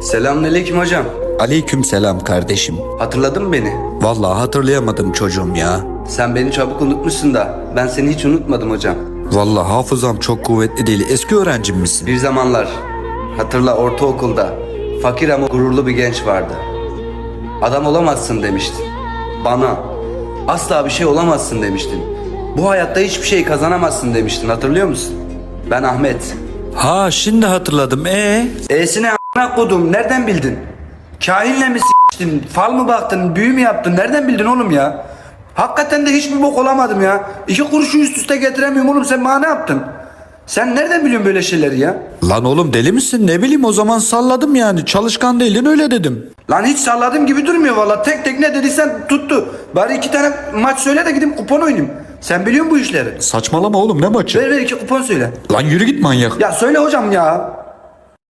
Selamünaleyküm hocam. Aleyküm selam kardeşim. Hatırladın mı beni? Vallahi hatırlayamadım çocuğum ya. Sen beni çabuk unutmuşsun da ben seni hiç unutmadım hocam. Vallahi hafızam çok kuvvetli değil. Eski öğrencim misin? Bir zamanlar hatırla ortaokulda fakir ama gururlu bir genç vardı. Adam olamazsın demiştin. Bana asla bir şey olamazsın demiştin. Bu hayatta hiçbir şey kazanamazsın demiştin hatırlıyor musun? Ben Ahmet. Ha şimdi hatırladım. E E'sine a**ına kodum nereden bildin? Kahinle mi s**tin? Fal mı baktın? Büyü mü yaptın? Nereden bildin oğlum ya? Hakikaten de hiçbir bok olamadım ya. İki kuruşu üst üste getiremiyorum oğlum sen bana ne yaptın? Sen nereden biliyorsun böyle şeyleri ya? Lan oğlum deli misin? Ne bileyim o zaman salladım yani. Çalışkan değilin öyle dedim. Lan hiç salladığım gibi durmuyor valla. Tek tek ne dediysen tuttu. Bari iki tane maç söyle de gidip kupon oynayayım. Sen biliyor musun bu işleri? Saçmalama oğlum ne maçı? Ver ver iki kupon söyle. Lan yürü git manyak. Ya söyle hocam ya.